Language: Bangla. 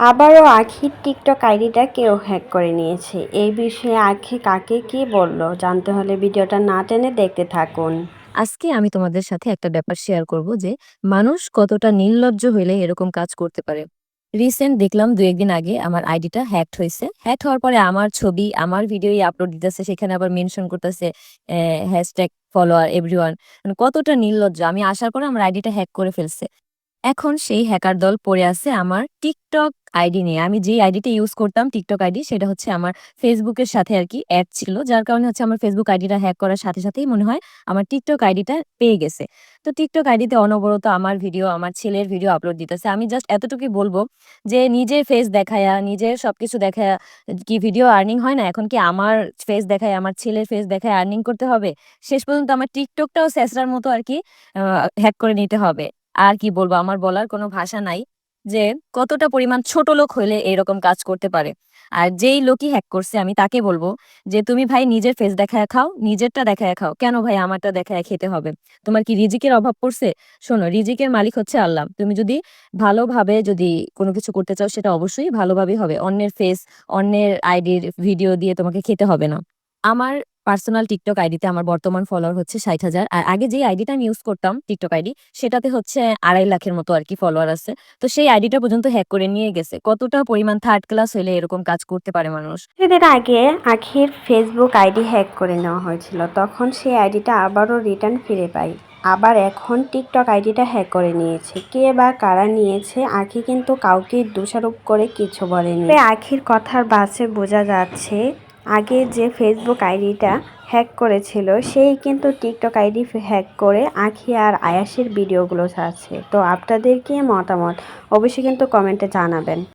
আবারও আখির টিকটক আইডিটা কেউ হ্যাক করে নিয়েছে। এই বিষয়ে আখি কাকে কি বলল জানতে হলে ভিডিওটা না টেনে দেখতে থাকুন। আজকে আমি তোমাদের সাথে একটা ব্যাপার শেয়ার করব যে, মানুষ কতটা নির্লজ্জ হইলে এরকম কাজ করতে পারে। রিসেন্ট দেখলাম দু একদিন আগে আমার আইডিটা হ্যাকড হয়েছে। হ্যাক হওয়ার পরে আমার ছবি, আমার ভিডিওই আপলোড দিতেছে, সেখানে আবার মেনশন করতেছে হ্যাশট্যাগ ফলোয়ার এভরিওয়ান কতটা নির্লজ্জ, আমি আসার পরে আমার আইডিটা হ্যাক করে ফেলছে। এখন সেই হ্যাকার দল পড়ে আছে আমার টিকটক আইডি নিয়ে। আমি যে আইডিটা ইউজ করতাম, টিকটক আইডি, সেটা হচ্ছে আমার ফেসবুকের সাথে আর কি অ্যাড ছিল, যার কারণে হচ্ছে আমার ফেসবুক আইডিটা হ্যাক করার সাথে সাথেই মনে হয় আমার টিকটক আইডিটা পেয়ে গেছে। তো টিকটক আইডিতে অনবরত আমার ভিডিও, আমার ছেলের ভিডিও আপলোড দিতেছে। আমি জাস্ট এতটুকুই বলব যে নিজের ফেস দেখায়া, নিজের সবকিছু দেখায়া, কি ভিডিও আর্নিং হয় না, এখন কি আমার ফেস দেখায়, আমার ছেলের ফেস দেখায় আর্নিং করতে হবে? শেষ পর্যন্ত আমার টিকটকটাও স্যাসরার মতো আর কি হ্যাক করে নিতে হবে। আর কি বলব? আমার বলার কোনো ভাষা নাই যে কতটা পরিমাণ ছোট লোক হইলে এরকম কাজ করতে পারে। আর যেই লোকই হ্যাক করছে, আমি তাকে বলব যে, তুমি ভাই নিজের ফেস দেখায় খাও, নিজেরটা দেখায় খাও। কেন ভাই আমারটা দেখায় খেতে হবে? তোমার কি রিজিকের অভাব পড়ছে? শোনো, রিজিকের মালিক হচ্ছে আল্লাহ। তুমি যদি ভালোভাবে যদি কোনো কিছু করতে চাও, সেটা অবশ্যই ভালোভাবেই হবে। অন্যের ফেস অন্যের আইডির ভিডিও দিয়ে তোমাকে খেতে হবে না। আমার পার্সোনাল টিকটক আইডিতে আমার বর্তমান ফলোয়ার হচ্ছে ষাট হাজার। আর আগে যে আইডিটা আমি ইউজ করতাম টিকটক আইডি সেটাতে হচ্ছে আড়াই লাখের মতো আর কি ফলোয়ার আছে। তো সেই আইডিটা পর্যন্ত হ্যাক করে নিয়ে গেছে। কতটা পরিমাণ থার্ড ক্লাস হলে এরকম কাজ করতে পারে মানুষ? কিছুদিন আগে আখির ফেসবুক আইডি হ্যাক করে নেওয়া হয়েছিল। তখন সেই আইডিটা আবারও রিটার্ন ফিরে পাই। আবার এখন টিকটক আইডিটা হ্যাক করে নিয়েছে। কে বা কারা নিয়েছে আখি কিন্তু কাউকে দোষারোপ করে কিছু বলেনি। আখির কথার বাসে বোঝা যাচ্ছে আগে যে ফেসবুক আইডিটা হ্যাক করেছিল, সেই কিন্তু টিকটক আইডি হ্যাক করে আখি আর আয়াসের ভিডিওগুলো ছাড়ছে। তো আপনাদের কি মতামত? অবশ্যই কিন্তু কমেন্টে জানাবেন।